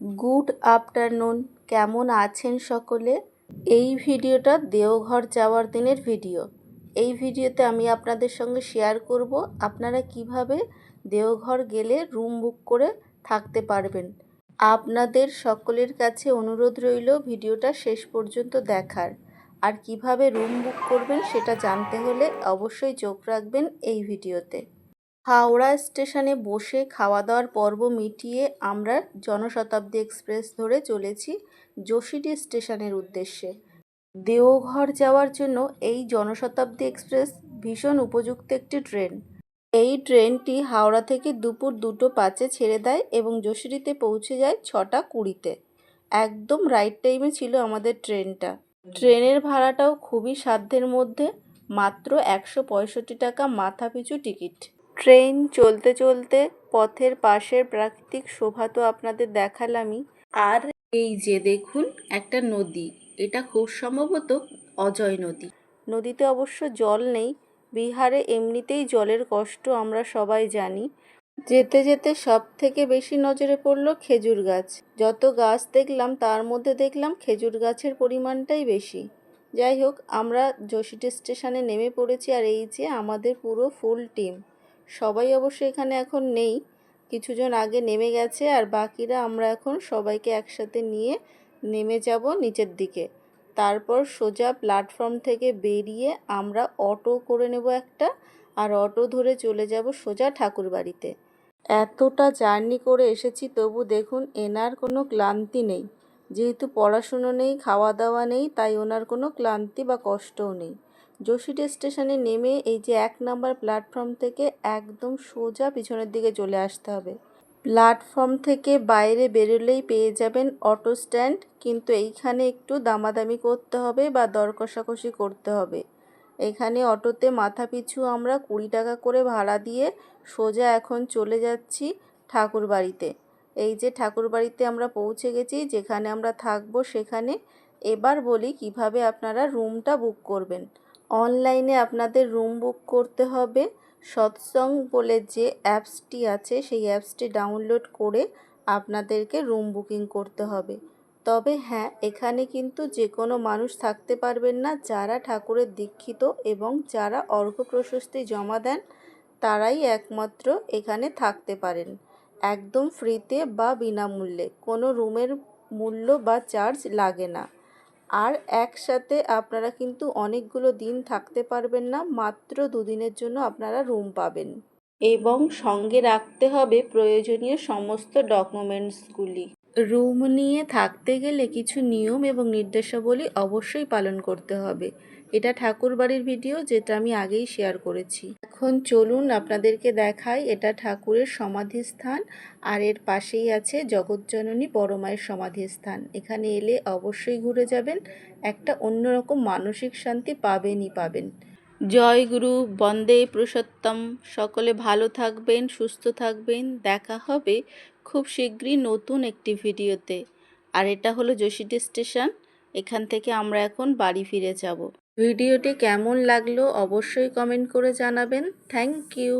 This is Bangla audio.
গুড আফটারনুন, কেমন আছেন সকলে? এই ভিডিওটা দেওঘর যাওয়ার দিনের ভিডিও। এই ভিডিওতে আমি আপনাদের সঙ্গে শেয়ার করব আপনারা কীভাবে দেওঘর গেলে রুম বুক করে থাকতে পারবেন। আপনাদের সকলের কাছে অনুরোধ রইল ভিডিওটা শেষ পর্যন্ত দেখার। আর কীভাবে রুম বুক করবেন সেটা জানতে হলে অবশ্যই চোখ রাখবেন এই ভিডিওতে। হাওড়া স্টেশনে বসে খাওয়া দাওয়ার পর্ব মিটিয়ে আমরা জনশতাব্দী এক্সপ্রেস ধরে চলেছি যোশীডি স্টেশনের উদ্দেশ্যে। দেওঘর যাওয়ার জন্য এই জনশতাব্দী এক্সপ্রেস ভীষণ উপযুক্ত একটি ট্রেন। এই ট্রেনটি হাওড়া থেকে দুপুর দুটো পাঁচে ছেড়ে দেয় এবং যশোরিতে পৌঁছে যায় ছটা কুড়িতে। একদম রাইট টাইমে ছিল আমাদের ট্রেনটা। ট্রেনের ভাড়াটাও খুবই সাধ্যের মধ্যে, মাত্র একশো পঁয়ষট্টি টাকা মাথা পিছু টিকিট। ট্রেন চলতে চলতে পথের পাশের প্রাকৃতিক শোভা তো আপনাদের দেখালামই। আর এই যে দেখুন, একটা নদী। এটা খুব সম্ভবত অজয় নদী। নদীতে অবশ্য জল নেই। বিহারে এমনিতেই জলের কষ্ট আমরা সবাই জানি। যেতে যেতে সব থেকে বেশি নজরে পড়ল খেজুর গাছ। যত গাছ দেখলাম, তার মধ্যে দেখলাম খেজুর গাছের পরিমাণটাই বেশি। যাই হোক, আমরা যোশীটি স্টেশনে নেমে পড়েছি আর এই যে আমাদের পুরো ফুল টিম। সবাই অবশ্য এখানে এখন নেই। কিছুজন আগে নেমে গেছে আর বাকিরা আমরা এখন সবাইকে একসাথে নিয়ে নেমে যাব নিচের দিকে। তারপর সোজা প্ল্যাটফর্ম থেকে বেরিয়ে আমরা অটো করে নেব একটা আর অটো ধরে চলে যাব সোজা ঠাকুরবাড়িতে। এতটা জার্নি করে এসেছি তবু দেখুন এনার কোনো ক্লান্তি নেই। যেহেতু পড়াশুনো নেই, খাওয়া দাওয়া নেই, তাই ওনার কোনো ক্লান্তি বা কষ্টও নেই। যোশীটি স্টেশনে নেমে এই যে এক নাম্বার প্ল্যাটফর্ম থেকে একদম সোজা পিছনের দিকে চলে আসতে হবে। প্ল্যাটফর্ম থেকে বাইরে বেরোলেই পেয়ে যাবেন অটো স্ট্যান্ড, কিন্তু এইখানে একটু দামাদামি করতে হবে বা দর কষাকষি করতে হবে। এখানে অটোতে মাথা পিছু আমরা কুড়ি টাকা করে ভাড়া দিয়ে সোজা এখন চলে যাচ্ছি ঠাকুর বাড়িতে এই যে ঠাকুর বাড়িতে আমরা পৌঁছে গেছি, যেখানে আমরা থাকব সেখানে। এবার বলি কীভাবে আপনারা রুমটা বুক করবেন। অনলাইনে আপনাদের রুম বুক করতে হবে। সৎসং বলে যে অ্যাপসটি আছে, সেই অ্যাপসটি ডাউনলোড করে আপনাদেরকে রুম বুকিং করতে হবে। তবে হ্যাঁ এখানে কিন্তু যে কোনো মানুষ থাকতে পারবেন না। যারা ঠাকুরের দীক্ষিত এবং যারা অর্ঘ্য প্রশস্তি জমা দেন, তারাই একমাত্র এখানে থাকতে পারেন। একদম ফ্রিতে বা বিনামূল্যে। কোনো রুমের মূল্য বা চার্জ লাগে না। আর একসাথে আপনারা কিন্তু অনেকগুলো দিন থাকতে পারবেন না, মাত্র দুদিনের জন্য আপনারা রুম পাবেন। এবং সঙ্গে রাখতে হবে প্রয়োজনীয় সমস্ত ডকুমেন্টসগুলি। রুম নিয়ে থাকতে গেলে কিছু নিয়ম এবং নির্দেশাবলী অবশ্যই পালন করতে হবে। এটা ঠাকুর বাড়ির ভিডিও যেটা আমি আগেই শেয়ার করেছি। এখন চলুন আপনাদেরকে দেখাই এটা ঠাকুরের সমাধিস্থান আর এর পাশেই আছে জগৎজননী বড় মায়ের সমাধিস্থান। এখানে এলে অবশ্যই ঘুরে যাবেন, একটা অন্যরকম মানসিক শান্তি পাবেনই পাবেন। জয় গুরু, বন্দে পুরুষোত্তম, সকলে ভালো থাকবেন, সুস্থ থাকবেন। দেখা হবে খুব শীঘ্রই নতুন একটি ভিডিওতে। আর এটা হলো যোশীটি স্টেশন, এখান থেকে আমরা এখন বাড়ি ফিরে যাব। ভিডিওটি কেমন লাগল অবশ্যই কমেন্ট করে জানাবেন। Thank you.